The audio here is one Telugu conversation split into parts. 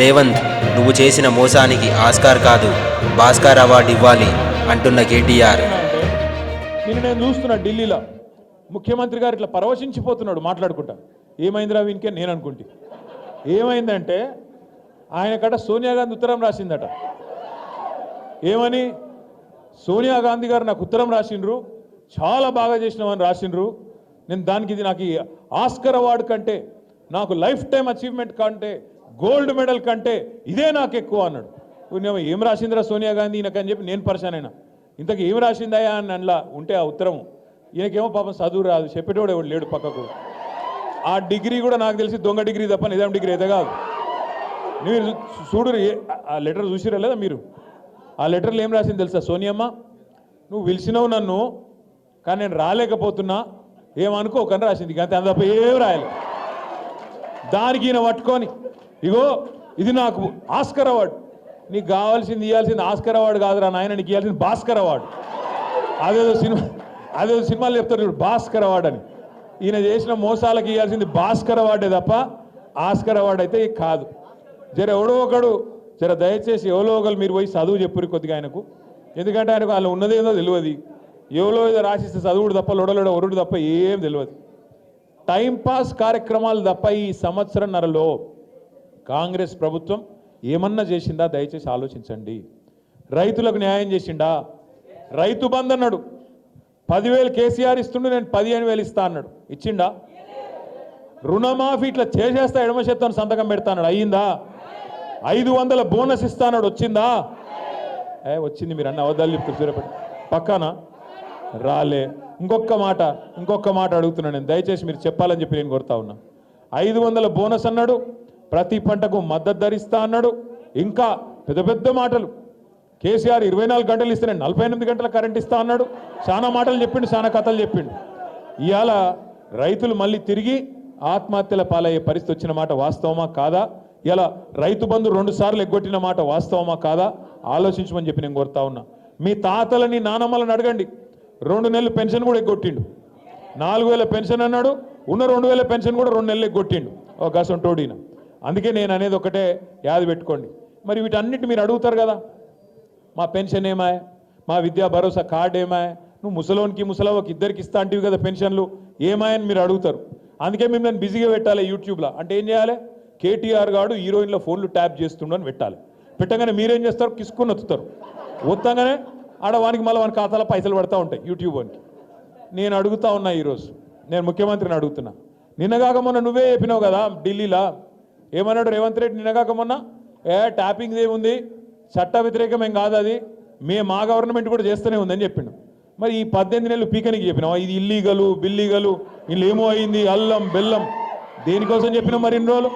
రేవంత్ నువ్వు చేసిన మోసానికి ఆస్కార్ కాదు భాస్కర్ అవార్డు ఇవ్వాలి అంటున్న కేటీఆర్. అంటే నిన్న నేను చూస్తున్నా ఢిల్లీలో ముఖ్యమంత్రి గారు ఇట్లా పరవశించిపోతున్నాడు మాట్లాడుకుంటా. ఏమైందిరా వీనికే? నేను అనుకుంటే. ఏమైందంటే ఆయన కట సోనియా గాంధీ ఉత్తరం రాసిందట. ఏమని? సోనియా గాంధీ గారు నాకు ఉత్తరం రాసిండ్రు చాలా బాగా చేసినామని రాసిండ్రు. నేను దానికి ఇది నాకు ఆస్కర్ అవార్డు కంటే నాకు లైఫ్ టైం అచీవ్మెంట్ కంటే గోల్డ్ మెడల్ కంటే ఇదే నాకు ఎక్కువ అన్నాడు. నేను ఏం రాసిందిరా సోనియా గాంధీ? ఈయనకని చెప్పి నేను పరిశాన్ అయినా ఇంతకు ఏం రాసిందయా అని అందులో ఉంటే ఆ ఉత్తరం ఈయనకేమో పాపం చదువు రాదు చెప్పేటోడు ఎవడు లేడు పక్కకు. ఆ డిగ్రీ కూడా నాకు తెలిసి దొంగ డిగ్రీ తప్ప నిజాం డిగ్రీ అయితే కాదు. మీరు చూడు ఆ లెటర్ చూసిరా లేదా మీరు? ఆ లెటర్లో ఏం రాసింది తెలుసా సోనియమ్మ నువ్వు పిలిచినావు నన్ను కానీ నేను రాలేకపోతున్నా ఏమనుకోకని రాసింది. అంతే అంత తప్ప ఏం రాయలేదు దానికి ఈయన పట్టుకొని ఇగో ఇది నాకు ఆస్కర్ అవార్డు. నీకు కావాల్సింది ఇవ్వాల్సింది ఆస్కర్ అవార్డు కాదురా నాయన నీకు ఇవ్వాల్సింది భాస్కర్ అవార్డు. అదేదో సినిమా అదేదో సినిమాలు చెప్తారు చూడు భాస్కర్ అవార్డు అని. ఈయన చేసిన మోసాలకు ఇవ్వాల్సింది భాస్కర్ అవార్డే తప్ప ఆస్కర్ అవార్డు అయితే కాదు. జర ఎవడో ఒకడు జర దయచేసి ఎవరో ఒకరు మీరు పోయి చదువు చెప్పురు కొద్దిగా ఆయనకు. ఎందుకంటే ఆయనకు వాళ్ళు ఉన్నదేదో తెలియదు. ఎవరో ఏదో రాసిస్తే చదువుడు తప్ప లొడలోడ ఒరుడు తప్ప ఏం తెలియదు. టైంపాస్ కార్యక్రమాలు తప్ప ఈ సంవత్సరంన్నరలో కాంగ్రెస్ ప్రభుత్వం ఏమన్నా చేసిందా? దయచేసి ఆలోచించండి. రైతులకు న్యాయం చేసిండా? రైతు బంద్ అన్నాడు. పదివేలు కేసీఆర్ ఇస్తుండు నేను పదిహేను వేలు ఇస్తా అన్నాడు. ఇచ్చిండా? రుణమాఫీ ఇట్లా చేసేస్తా ఎడమ చేత్తో సంతకం పెడతాడు అయ్యిందా? ఐదు వందల బోనస్ ఇస్తా అన్నాడు. వచ్చిందా? ఏ వచ్చింది. మీరు అన్న అవద్దాలు చెప్తారు పక్కానా? రాలే. ఇంకొక మాట ఇంకొక మాట అడుగుతున్నాను నేను. దయచేసి మీరు చెప్పాలని చెప్పి నేను కోరుతా ఉన్నా. ఐదు వందల బోనస్ అన్నాడు. ప్రతి పంటకు మద్దతు ధరిస్తా అన్నాడు. ఇంకా పెద్ద పెద్ద మాటలు. కేసీఆర్ ఇరవై నాలుగు గంటలు ఇస్తే నేను నలభై ఎనిమిది గంటల కరెంట్ ఇస్తా అన్నాడు. చాలా మాటలు చెప్పిండు చాలా కథలు చెప్పిండు. ఇవాళ రైతులు మళ్ళీ తిరిగి ఆత్మహత్యల పాలయ్యే పరిస్థితి వచ్చిన మాట వాస్తవమా కాదా? ఇలా రైతు బంధు రెండు సార్లు ఎగ్గొట్టిన మాట వాస్తవమా కాదా? ఆలోచించమని చెప్పి నేను కోరుతా ఉన్నా. మీ తాతలని నానమ్మలను అడగండి. రెండు నెలలు పెన్షన్ కూడా ఎగ్గొట్టిండు. నాలుగు వేల పెన్షన్ అన్నాడు ఉన్న రెండు వేల పెన్షన్ కూడా రెండు నెలలు ఎగ్గొట్టిండు. ఒక గసం టోడీన. అందుకే నేను అనేది ఒకటే యాది పెట్టుకోండి. మరి వీటన్నిటి మీరు అడుగుతారు కదా మా పెన్షన్ ఏమాయ్? మా విద్యా భరోసా కార్డు ఏమాయ? నువ్వు ముసలోనికి ముసలవ్వకి ఇద్దరికి ఇస్తా అంటివి కదా పెన్షన్లు ఏమాయని మీరు అడుగుతారు. అందుకే మిమ్మల్ని బిజీగా పెట్టాలి యూట్యూబ్లో. అంటే ఏం చేయాలి? కేటీఆర్ గాడు హీరోయిన్ల ఫోన్లు ట్యాప్ చేస్తుండని అని పెట్టాలి. పెట్టగానే మీరేం చేస్తారు? కిసుకుని వత్తుతారు వత్తంగానే ఆడ వానికి మళ్ళీ వాని ఖాతాలో పైసలు పడతా ఉంటాయి యూట్యూబ్ అని. నేను అడుగుతా ఉన్నా ఈరోజు. నేను ముఖ్యమంత్రిని అడుగుతున్నా. నిన్నగాక మొన్న నువ్వే చెప్పినావు కదా ఢిల్లీలో. ఏమన్నాడు రేవంత్ రెడ్డి నిన్నగాక మొన్న? ఏ ట్యాపింగ్ ఏముంది? చట్ట వ్యతిరేకం ఏం కాదు అది. మే మా గవర్నమెంట్ కూడా చేస్తూనే ఉందని చెప్పిండు. మరి ఈ పద్దెనిమిది నెలలు పీకనికి చెప్పినావా? ఇది ఇల్లీగలు బిల్లీగలు వీళ్ళు ఏమో అయింది? అల్లం బెల్లం. దేనికోసం చెప్పినావు మరి ఇన్ని రోజులు?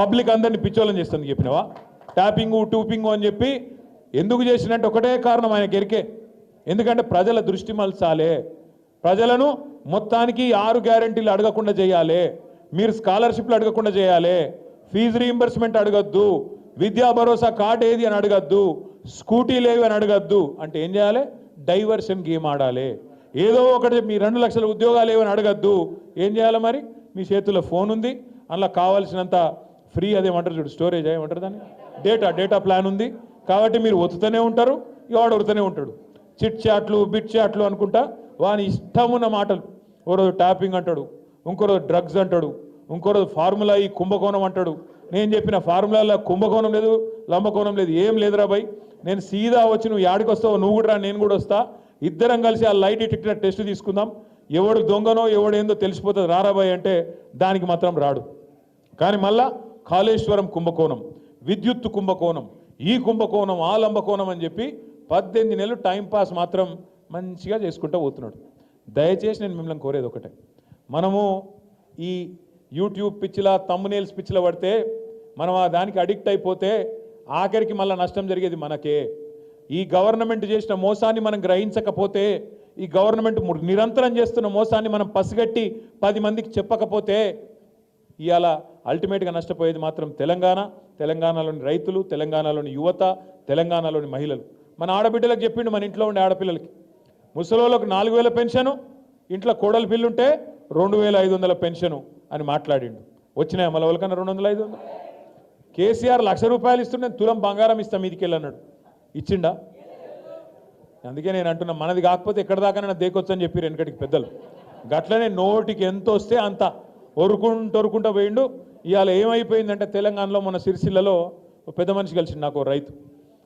పబ్లిక్ అందరిని పిచ్చోళ్ళని చేస్తుంది చెప్పినావా? ట్యాపింగు టూపింగు అని చెప్పి ఎందుకు చేసినట్టు ఒకటే కారణం ఆయన గెరికే. ఎందుకంటే ప్రజల దృష్టి మలచాలే. ప్రజలను మొత్తానికి ఆరు గ్యారంటీలు అడగకుండా చేయాలి. మీరు స్కాలర్షిప్లు అడగకుండా చేయాలి. ఫీజు రీయింబర్స్మెంట్ అడగద్దు. విద్యా భరోసా కార్డు ఏది అని అడగద్దు. స్కూటీలు ఏవి అని అడగద్దు. అంటే ఏం చేయాలి? డైవర్షన్ గేమ్ ఆడాలి. ఏదో ఒకటి మీ రెండు లక్షల ఉద్యోగాలు ఏవని అడగద్దు. ఏం చేయాలి మరి? మీ చేతిలో ఫోన్ ఉంది. అందులో కావాల్సినంత ఫ్రీ అదేమంటారు చూడు స్టోరేజ్ ఏమంటారు దాన్ని? డేటా డేటా ప్లాన్ ఉంది. కాబట్టి మీరు ఒత్తుతూనే ఉంటారు వాడు ఒడుతూనే ఉంటాడు. చిట్ చాట్లు బిట్ చాట్లు అనుకుంటా వాని ఇష్టమున్న మాటలు. ఓ రోజు ట్యాపింగ్ అంటాడు ఇంకో రోజు డ్రగ్స్ అంటాడు ఇంకో రోజు ఫార్ములా ఈ కుంభకోణం అంటాడు. నేను చెప్పిన ఫార్ములాలో కుంభకోణం లేదు లంబకోణం లేదు ఏం లేదురా బాయ్ నేను సీదా వచ్చి నువ్వు యాడికి వస్తావు నువ్వు కూడా రా నేను కూడా వస్తా. ఇద్దరం కలిసి ఆ లైట్ డిటెక్టర్ టెస్ట్ తీసుకుందాం. ఎవడు దొంగనో ఎవడేందో తెలిసిపోతుంది రారాబాయ్ అంటే దానికి మాత్రం రాడు. కానీ మళ్ళా కాళేశ్వరం కుంభకోణం విద్యుత్ కుంభకోణం. ఈ కుంభకోణం ఆ లంబకోణం అని చెప్పి పద్దెనిమిది నెలలు టైంపాస్ మాత్రం మంచిగా చేసుకుంటూ పోతున్నాడు. దయచేసి నేను మిమ్మల్ని కోరేది ఒకటే. మనము ఈ యూట్యూబ్ పిచ్చిలా తమ్మునేల్స్ పిచ్చిలా పడితే మనం ఆ దానికి అడిక్ట్ అయిపోతే ఆఖరికి మళ్ళీ నష్టం జరిగేది మనకే. ఈ గవర్నమెంట్ చేసిన మోసాన్ని మనం గ్రహించకపోతే ఈ గవర్నమెంట్ నిరంతరం చేస్తున్న మోసాన్ని మనం పసిగట్టి పది మందికి చెప్పకపోతే ఇవాళ అల్టిమేట్గా నష్టపోయేది మాత్రం తెలంగాణ. తెలంగాణలోని రైతులు తెలంగాణలోని యువత తెలంగాణలోని మహిళలు. మన ఆడబిడ్డలకు చెప్పిండు మన ఇంట్లో ఉండే ఆడపిల్లలకి. ముసలోళ్ళకు నాలుగు వేల పెన్షను ఇంట్లో కోడలు బిల్లు ఉంటే రెండు వేల ఐదు వందల పెన్షను అని మాట్లాడిండు. వచ్చినాయి మళ్ళీ వాళ్ళకన్నా రెండు వందల ఐదు వందలు? కేసీఆర్ లక్ష రూపాయలు ఇస్తుంటే తులం బంగారం ఇస్తాం మీదికి వెళ్ళన్నాడు ఇచ్చిండా? అందుకే నేను అంటున్నా మనది కాకపోతే ఎక్కడ దాకా దేకొచ్చని అని చెప్పారు వెనకటికి పెద్దలు. గట్లనే నోటికి ఎంత వస్తే అంత. ఒరుకుంటూ ఒరుకుంటూ పోయిండు ఇవాళ ఏమైపోయిందంటే తెలంగాణలో మన సిరిసిల్లలో పెద్ద మనిషి కలిసిండు నాకు రైతు.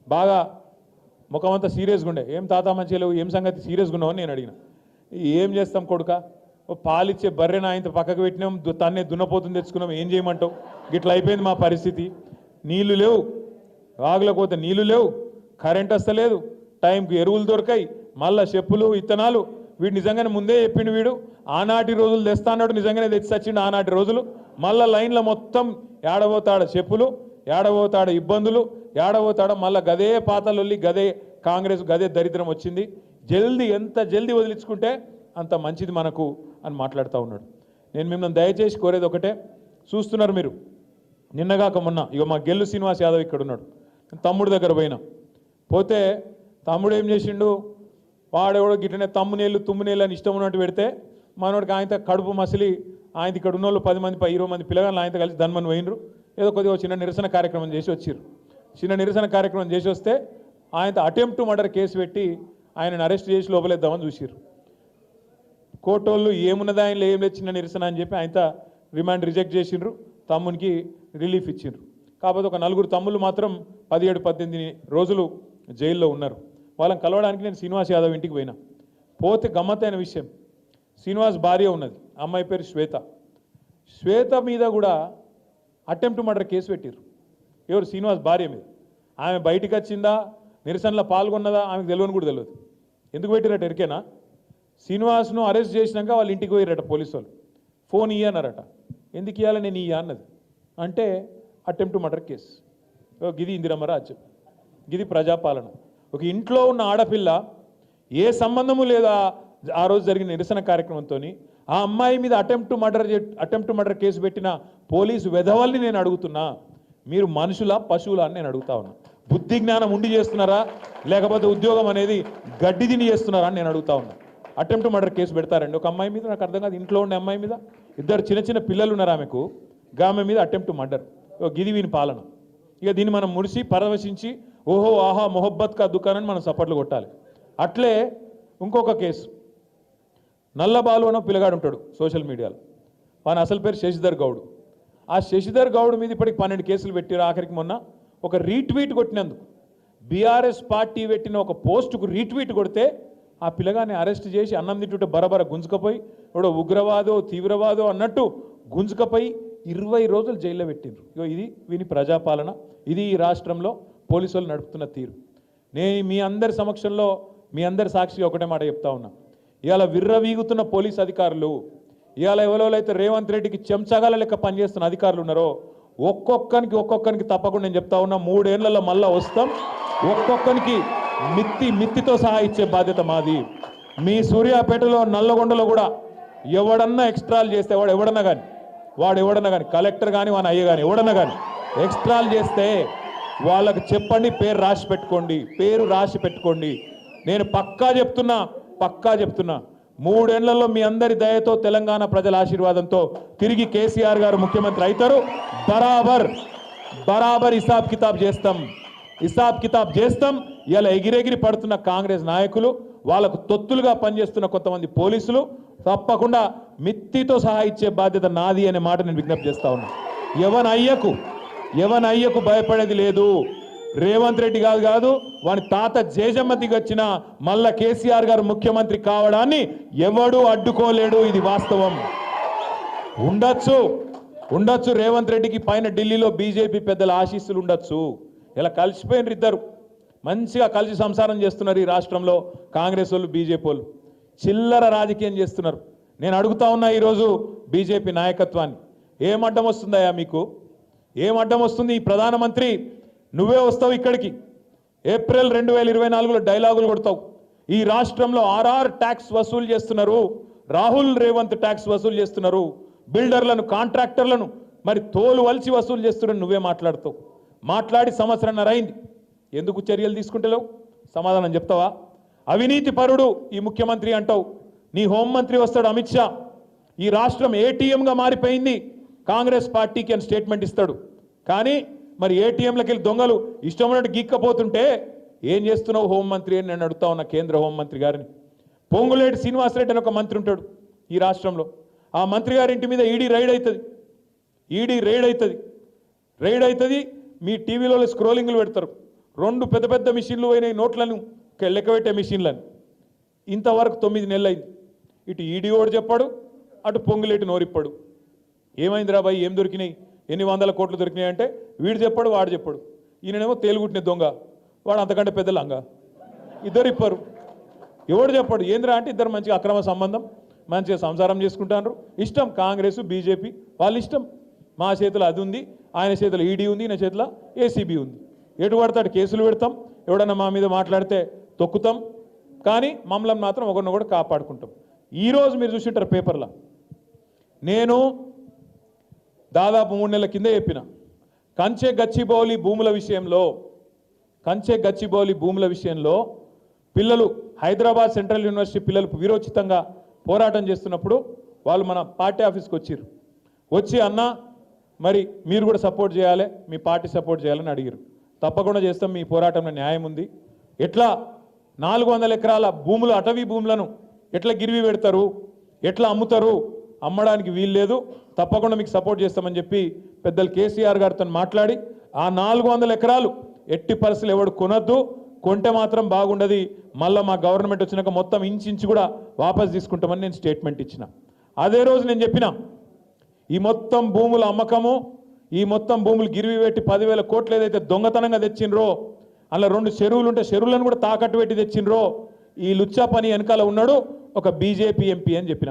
బాగా ముఖం అంతా సీరియస్గా ఉండే. ఏం తాత మంచిగా లేవు? ఏం సంగతి? సీరియస్గా ఉన్నావు? అని నేను అడిగిన. ఏం చేస్తాం కొడుక? ఓ పాలిచ్చే బర్రెన ఆయనతో పక్కకు పెట్టినాం దు- తన్నే దున్నపోతుంది తెచ్చుకున్నాం ఏం చేయమంటావు? గిట్ల అయిపోయింది మా పరిస్థితి. నీళ్ళు లేవు. వాగులకు పోతే నీళ్ళు లేవు. కరెంట్ వస్తలేదు. టైంకి ఎరువులు దొరకాయి. మళ్ళా చెప్పులు విత్తనాలు వీడు నిజంగానే ముందే చెప్పిండు వీడు. ఆనాటి రోజులు తెస్తా అన్నాడు నిజంగానే తెచ్చి చచ్చిండు ఆనాటి రోజులు. మళ్ళా లైన్లో మొత్తం ఏడబోతాడ చెప్పులు ఏడబోతాడ ఇబ్బందులు ఏడబోతాడ మళ్ళా గదే పాతలొల్లి గదే కాంగ్రెస్ గదే దరిద్రం వచ్చింది. జల్దీ ఎంత జల్దీ వదిలించుకుంటే అంత మంచిది మనకు అని మాట్లాడుతూ ఉన్నాడు. నేను మిమ్మల్ని దయచేసి కోరేది ఒకటే చూస్తున్నారు మీరు. నిన్నగాక మొన్న ఇక మా గెల్లు శ్రీనివాస్ యాదవ్ ఇక్కడ ఉన్నాడు. తమ్ముడు తమ్ముడి దగ్గర పోయినా. పోతే తమ్ముడు ఏం చేసిండు? వాడెవడో గిట్టనే తమ్మునేళ్ళు తుమ్మునేళ్ళు అని ఇష్టం ఉన్నట్టు పెడితే మనోడికి ఆయనతో కడుపు మసిలి ఆయన ఇక్కడ ఉన్న వాళ్ళు పది మంది పై ఇరవై మంది పిల్లగాళ్ళు ఆయనతో కలిసి ధన్మని పోయినరు ఏదో కొద్దిగా ఒక చిన్న నిరసన కార్యక్రమం చేసి వచ్చిర్రు. చిన్న నిరసన కార్యక్రమం చేసి వస్తే ఆయనతో అటెంప్ట్ మర్డర్ కేసు పెట్టి ఆయనను అరెస్ట్ చేసి లోపలేద్దామని చూసిర్రు. వాళ్ళు ఏమున్నదా ఆయన ఏం లేదు చిన్న నిరసన అని చెప్పి ఆయన రిమాండ్ రిజెక్ట్ చేసిండ్రు. తమ్మునికి రిలీఫ్ ఇచ్చిండ్రు. కాకపోతే ఒక నలుగురు తమ్ముళ్ళు మాత్రం పదిహేడు పద్దెనిమిది రోజులు జైల్లో ఉన్నారు. వాళ్ళని కలవడానికి నేను శ్రీనివాస్ యాదవ్ ఇంటికి పోయినా. పోతే గమ్మత్తైన విషయం శ్రీనివాస్ భార్య ఉన్నది. అమ్మాయి పేరు శ్వేత. శ్వేత మీద కూడా అటెంప్ట్ మర్డర్ కేసు పెట్టిర్రు. ఎవరు? శ్రీనివాస్ భార్య మీద. ఆమె బయటికి వచ్చిందా? నిరసనలో పాల్గొన్నదా? ఆమెకు తెలియని కూడా తెలియదు. ఎందుకు పెట్టిరట ఎరికేనా? శ్రీనివాస్ను అరెస్ట్ చేసినాక వాళ్ళ ఇంటికి పోయిరట పోలీసు వాళ్ళు ఫోన్ ఇయ్యన్నారట ఎందుకు ఇవ్వాలి నేను ఇయ్య అన్నది. అంటే అటెంప్ట్ మర్డర్ కేసు ఓ గిది ఇందిరమ్మ రాజ్యం. గిది ప్రజాపాలన. ఒక ఇంట్లో ఉన్న ఆడపిల్ల ఏ సంబంధము లేదా ఆ రోజు జరిగిన నిరసన కార్యక్రమంతో ఆ అమ్మాయి మీద attempt murder attempt murder case పెట్టిన పోలీసు వెధవల్ని నేను అడుగుతున్నా. మీరు మనుషుల పశువులా అని నేను అడుగుతా ఉన్నా. బుద్ధి జ్ఞానం ఉండి చేస్తున్నారా? లేకపోతే ఉద్యోగం అనేది గడ్డి తిని చేస్తున్నారా అని నేను అడుగుతా ఉన్నా. అటెంప్ట్ మర్డర్ కేసు పెడతారండి. ఒక అమ్మాయి మీద నాకు అర్థం కాదు ఇంట్లో ఉండే అమ్మాయి మీద. ఇద్దరు చిన్న చిన్న పిల్లలు ఉన్నారు ఆమెకు? గామె మీద అటెంప్ట్ మర్డర్ గిది వీని పాలన. ఇక దీన్ని మనం మురిసి పరవశించి ఓహో ఆహా మొహబ్బత్ కా దుకాణాన్ని మనం సపోర్ట్లు కొట్టాలి. అట్లే ఇంకొక కేసు. నల్లబాలు అన్న పిల్లగాడు ఉంటాడు సోషల్ మీడియాలో. వాని అసలు పేరు శశిధర్ గౌడ్. ఆ శశిధర్ గౌడ్ మీద ఇప్పటికి పన్నెండు కేసులు పెట్టారు ఆఖరికి మొన్న. ఒక రీట్వీట్ కొట్టినందుకు. బీఆర్ఎస్ పార్టీ పెట్టిన ఒక పోస్టుకు రీట్వీట్ కొడితే ఆ పిల్లగాన్ని అరెస్ట్ చేసి అన్నం తింటుంటే బరబర గుంజుకపోయి ఇప్పుడు ఉగ్రవాదో తీవ్రవాదో అన్నట్టు గుంజుకపోయి ఇరవై రోజులు జైల్లో పెట్టిండ్రు. ఇగో ఇది వీని ప్రజాపాలన. ఇది ఈ రాష్ట్రంలో పోలీసులు నడుపుతున్న తీరు. నేను మీ అందరి సమక్షంలో మీ అందరి సాక్షిగా ఒకటే మాట చెప్తా ఉన్నా. ఇవాళ విర్రవీగుతున్న పోలీస్ అధికారులు ఇవాళ ఎవరెవరైతే రేవంత్ రెడ్డికి చెంచగాల లెక్క పనిచేస్తున్న అధికారులు ఉన్నారో ఒక్కొక్కరికి ఒక్కొక్కరికి తప్పకుండా నేను చెప్తా ఉన్నా మూడేళ్ళలో మళ్ళా వస్తాం. ఒక్కొక్కరికి మిత్తి మిత్తితో సహా ఇచ్చే బాధ్యత మాది. మీ సూర్యాపేటలో నల్లగొండలో కూడా ఎవడన్నా ఎక్స్ట్రాలు చేస్తే వాడు ఎవడన్నా కానీ వాడు ఎవడన్నా కానీ కలెక్టర్ కానీ వాని అయ్య కానీ ఎవడన్నా కానీ ఎక్స్ట్రాలు చేస్తే వాళ్ళకి చెప్పండి పేరు రాసి పెట్టుకోండి పేరు రాసి పెట్టుకోండి. నేను పక్కా చెప్తున్నా పక్కా చెప్తున్నా. మూడేళ్ళలో మీ అందరి దయతో తెలంగాణ ప్రజల ఆశీర్వాదంతో తిరిగి కేసీఆర్ గారు ముఖ్యమంత్రి అవుతారు. బరాబర్ బరాబర్ హిసాబ్ కితాబ్ చేస్తాం. హిసాబ్ కితాబ్ చేస్తాం. ఇలా ఎగిరెగిరి పడుతున్న కాంగ్రెస్ నాయకులు వాళ్ళకు తొత్తులుగా పనిచేస్తున్న కొంతమంది పోలీసులు తప్పకుండా మిత్తితో సహా ఇచ్చే బాధ్యత నాది అనే మాట నేను విజ్ఞప్తి చేస్తా ఉన్నా. ఎవన్ అయ్యకు ఎవన్ అయ్యకు భయపడేది లేదు. రేవంత్ రెడ్డి గారు కాదు వాని తాత జేజమ్మతికి వచ్చిన మళ్ళా కేసీఆర్ గారు ముఖ్యమంత్రి కావడాన్ని ఎవడూ అడ్డుకోలేడు ఇది వాస్తవం. ఉండొచ్చు ఉండొచ్చు రేవంత్ రెడ్డికి పైన ఢిల్లీలో బీజేపీ పెద్దల ఆశీస్సులు ఉండొచ్చు. ఇలా కలిసిపోయినారు ఇద్దరు. మంచిగా కలిసి సంసారం చేస్తున్నారు ఈ రాష్ట్రంలో కాంగ్రెస్ వాళ్ళు బీజేపీ వాళ్ళు. చిల్లర రాజకీయం చేస్తున్నారు. నేను అడుగుతా ఉన్నా ఈరోజు బీజేపీ నాయకత్వాన్ని. ఏం అడ్డం వస్తుందయ్యా మీకు? ఏం అడ్డం వస్తుంది ఈ ప్రధానమంత్రి నువ్వే వస్తావు ఇక్కడికి. ఏప్రిల్ రెండు వేల ఇరవై నాలుగులో డైలాగులు కొడతావు. ఈ రాష్ట్రంలో ఆర్ఆర్ ట్యాక్స్ వసూలు చేస్తున్నారు. రాహుల్ రేవంత్ ట్యాక్స్ వసూలు చేస్తున్నారు. బిల్డర్లను కాంట్రాక్టర్లను మరి తోలు వలిసి వసూలు చేస్తున్నారు నువ్వే మాట్లాడుతావు. మాట్లాడి సంవత్సరంన్నర అయింది ఎందుకు చర్యలు తీసుకుంటలేవు? సమాధానం చెప్తావా? అవినీతి పరుడు ఈ ముఖ్యమంత్రి అంటావు. నీ హోంమంత్రి వస్తాడు అమిత్ షా. ఈ రాష్ట్రం ఏటీఎంగా మారిపోయింది. కాంగ్రెస్ పార్టీకి అని స్టేట్మెంట్ ఇస్తాడు. కానీ మరి ఏటీఎంలకి వెళ్ళి దొంగలు ఇష్టమైనట్టు గీక్కపోతుంటే ఏం చేస్తున్నావు హోంమంత్రి అని నేను అడుగుతా ఉన్న కేంద్ర హోంమంత్రి గారిని? పొంగులేటి శ్రీనివాసరెడ్డి అని ఒక మంత్రి ఉంటాడు ఈ రాష్ట్రంలో. ఆ మంత్రి గారి ఇంటి మీద ఈడీ రైడ్ అవుతుంది ఈడీ రైడ్ అవుతుంది రైడ్ అవుతుంది మీ టీవీలో స్క్రోలింగ్లు పెడతారు. రెండు పెద్ద పెద్ద మిషన్లు అయినాయి నోట్లను లెక్క పెట్టే మిషన్లను. ఇంతవరకు తొమ్మిది నెలలు అయింది ఇటు ఈడీ ఓడు చెప్పాడు అటు పొంగులేటి నోరిప్పాడు. ఏమైందిరా బాయ్ ఏం దొరికినాయి? ఎన్ని వందల కోట్లు దొరికినాయి అంటే వీడు చెప్పాడు వాడు చెప్పాడు. ఈయననేమో తేలుగుట్టిన దొంగ వాడు అంతకంటే పెద్ద లంగ. ఇద్దరు ఇప్పారు. ఎవడు చెప్పాడు ఏందిరా అంటే ఇద్దరు మంచిగా అక్రమ సంబంధం మంచిగా సంసారం చేసుకుంటారు ఇష్టం కాంగ్రెస్ బీజేపీ వాళ్ళ ఇష్టం. మా చేతిలో అది ఉంది ఆయన చేతిలో ఈడీ ఉంది ఈయన చేతిలో ఏసీబీ ఉంది. ఎటు పడతాడు? కేసులు పెడతాం. ఎవడన్నా మా మీద మాట్లాడితే తొక్కుతాం. కానీ మమ్మల్ని మాత్రం ఒకరిని కూడా కాపాడుకుంటాం ఈరోజు మీరు చూసింటారు పేపర్లో. నేను దాదాపు మూడు నెలల కింద చెప్పిన. కంచె గచ్చిబౌలి భూముల విషయంలో కంచె గచ్చిబౌలి భూముల విషయంలో పిల్లలు హైదరాబాద్ సెంట్రల్ యూనివర్సిటీ పిల్లలు వీరోచితంగా పోరాటం చేస్తున్నప్పుడు వాళ్ళు మన పార్టీ ఆఫీస్కి వచ్చిర్రు. వచ్చి అన్న మరి మీరు కూడా సపోర్ట్ చేయాలి మీ పార్టీ సపోర్ట్ చేయాలని అడిగారు తప్పకుండా చేస్తాం మీ పోరాటంలో న్యాయం ఉంది. ఎట్లా నాలుగు వందల ఎకరాల భూములు అటవీ భూములను ఎట్లా గిరివి పెడతారు? ఎట్లా అమ్ముతారు? అమ్మడానికి వీలు లేదు. తప్పకుండా మీకు సపోర్ట్ చేస్తామని చెప్పి పెద్దలు కేసీఆర్ గారితో మాట్లాడి ఆ నాలుగు వందల ఎకరాలు ఎట్టి పరిస్థితులు ఎవడు కొనద్దు. కొంటే మాత్రం బాగుండదు. మళ్ళీ మా గవర్నమెంట్ వచ్చినాక మొత్తం ఇంచించి కూడా వాపస్ తీసుకుంటామని నేను స్టేట్మెంట్ ఇచ్చిన. అదే రోజు నేను చెప్పిన ఈ మొత్తం భూముల అమ్మకము ఈ మొత్తం భూములు గిరివి పెట్టి పదివేల కోట్లు ఏదైతే దొంగతనంగా తెచ్చిండ్రో అలా రెండు చెరువులు ఉంటే చెరువులను కూడా తాకట్టు పెట్టి తెచ్చిండ్రో ఈ లుచ్చా పని వెనకాల ఉన్నాడు ఒక బీజేపీ ఎంపీ అని చెప్పిన.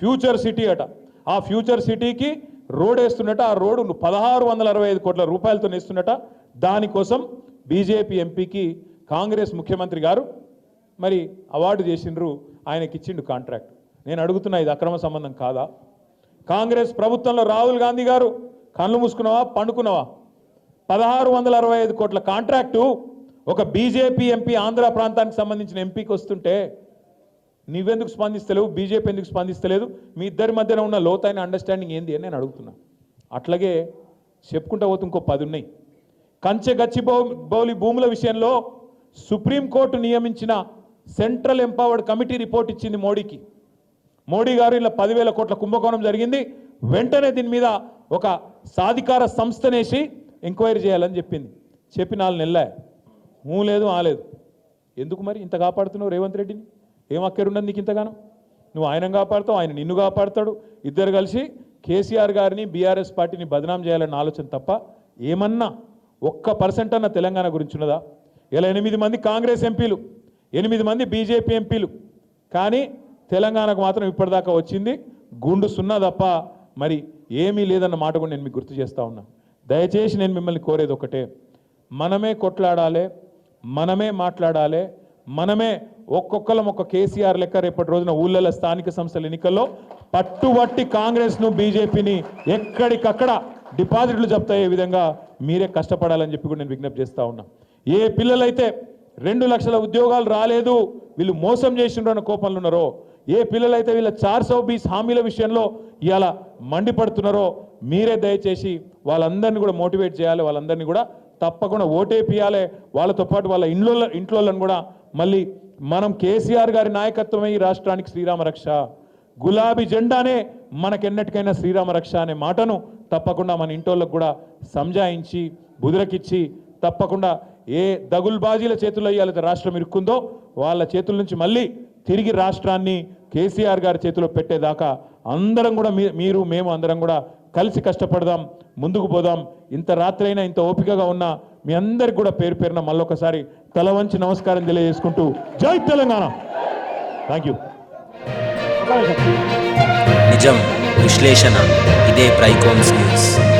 ఫ్యూచర్ సిటీ అట. ఆ ఫ్యూచర్ సిటీకి రోడ్ వేస్తున్నట ఆ రోడ్డు పదహారు వందల అరవై ఐదు కోట్ల రూపాయలతో వేస్తున్నట. దానికోసం బీజేపీ ఎంపీకి కాంగ్రెస్ ముఖ్యమంత్రి గారు మరి అవార్డు చేసిండ్రు ఆయనకి ఇచ్చిండు కాంట్రాక్ట్. నేను అడుగుతున్నా ఇది అక్రమ సంబంధం కాదా? కాంగ్రెస్ ప్రభుత్వంలో రాహుల్ గాంధీ గారు కళ్ళు మూసుకున్నావా పండుకున్నావా? పదహారు వందల అరవై ఐదు కోట్ల కాంట్రాక్టు ఒక బీజేపీ ఎంపీ ఆంధ్ర ప్రాంతానికి సంబంధించిన ఎంపీకి వస్తుంటే నువ్వెందుకు స్పందిస్తలేవు? బీజేపీ ఎందుకు స్పందిస్తలేదు? మీ ఇద్దరి మధ్యన ఉన్న లోతైన అండర్స్టాండింగ్ ఏంది అని నేను అడుగుతున్నా. అట్లాగే చెప్పుకుంటా పోతే ఇంకో పది ఉన్నాయి. కంచె గచ్చి బౌలి భూముల విషయంలో సుప్రీంకోర్టు నియమించిన సెంట్రల్ ఎంపవర్డ్ కమిటీ రిపోర్ట్ ఇచ్చింది మోడీకి. మోడీ గారు ఇలా పదివేల కోట్ల కుంభకోణం జరిగింది. వెంటనే దీని మీద ఒక సాధికార సంస్థనేసి ఎంక్వైరీ చేయాలని చెప్పింది. చెప్పి నాలుగు నెలలే. ఊ లేదు ఆ లేదు. ఎందుకు మరి ఇంత కాపాడుతున్నావు రేవంత్ రెడ్డిని? ఏం నీకు ఇంతగానో? నువ్వు ఆయన కాపాడుతావు ఆయన నిన్ను కాపాడుతాడు. ఇద్దరు కలిసి కేసీఆర్ గారిని బీఆర్ఎస్ పార్టీని బదనాం చేయాలన్న ఆలోచన తప్ప ఏమన్నా ఒక్క పర్సెంట్ అన్న తెలంగాణ గురించి ఉన్నదా? ఇలా ఎనిమిది మంది కాంగ్రెస్ ఎంపీలు ఎనిమిది మంది బీజేపీ ఎంపీలు. కానీ తెలంగాణకు మాత్రం ఇప్పటిదాకా వచ్చింది గుండు సున్నా తప్ప మరి ఏమీ లేదన్న మాట కూడా నేను మీకు గుర్తు చేస్తా ఉన్నా. దయచేసి నేను మిమ్మల్ని కోరేది ఒకటే. మనమే కొట్లాడాలి మనమే మాట్లాడాలి మనమే ఒక్కొక్కరం ఒక కేసీఆర్ లెక్క రేపటి రోజున ఊళ్ళలో స్థానిక సంస్థల ఎన్నికల్లో పట్టుబట్టి కాంగ్రెస్ను బీజేపీని ఎక్కడికక్కడ డిపాజిట్లు జప్తయ్యే విధంగా మీరే కష్టపడాలని చెప్పి కూడా నేను విజ్ఞప్తి చేస్తూ ఉన్నా. ఏ పిల్లలైతే రెండు లక్షల ఉద్యోగాలు రాలేదు వీళ్ళు మోసం చేసిండ్రు అన్న కోపంలో ఉన్నారో ఏ పిల్లలైతే వీళ్ళ చార్ సౌ బీస్ హామీల విషయంలో ఇవాళ మండిపడుతున్నారో మీరే దయచేసి వాళ్ళందరినీ కూడా మోటివేట్ చేయాలి వాళ్ళందరినీ కూడా తప్పకుండా ఓటేపియాలే వాళ్ళతో పాటు వాళ్ళ ఇంట్లో ఇంట్లోళ్ళని కూడా మళ్ళీ మనం కేసీఆర్ గారి నాయకత్వమే ఈ రాష్ట్రానికి శ్రీరామ రక్ష. గులాబీ జెండానే మనకెన్నటికైనా శ్రీరామ రక్ష అనే మాటను తప్పకుండా మన ఇంటోళ్ళకు కూడా సంజాయించి బుదిరకిచ్చి తప్పకుండా ఏ దగుల్బాజీల చేతుల్లో ఇవాళ రాష్ట్రం ఇరుక్కుందో వాళ్ళ చేతుల నుంచి మళ్ళీ తిరిగి రాష్ట్రాన్ని కేసీఆర్ గారి చేతిలో పెట్టేదాకా అందరం కూడా మీ- మీరు మేము అందరం కూడా కలిసి కష్టపడదాం ముందుకు పోదాం. ఇంత రాత్రైనా ఇంత ఓపికగా ఉన్న మీ అందరికి కూడా పేరు పేరున మళ్ళొకసారి తల వంచి నమస్కారం తెలియజేసుకుంటూ జై తెలంగాణ. థ్యాంక్ యూ నిజం విశ్లేషణ ఇదే ప్రైకోమ్స్ న్యూస్.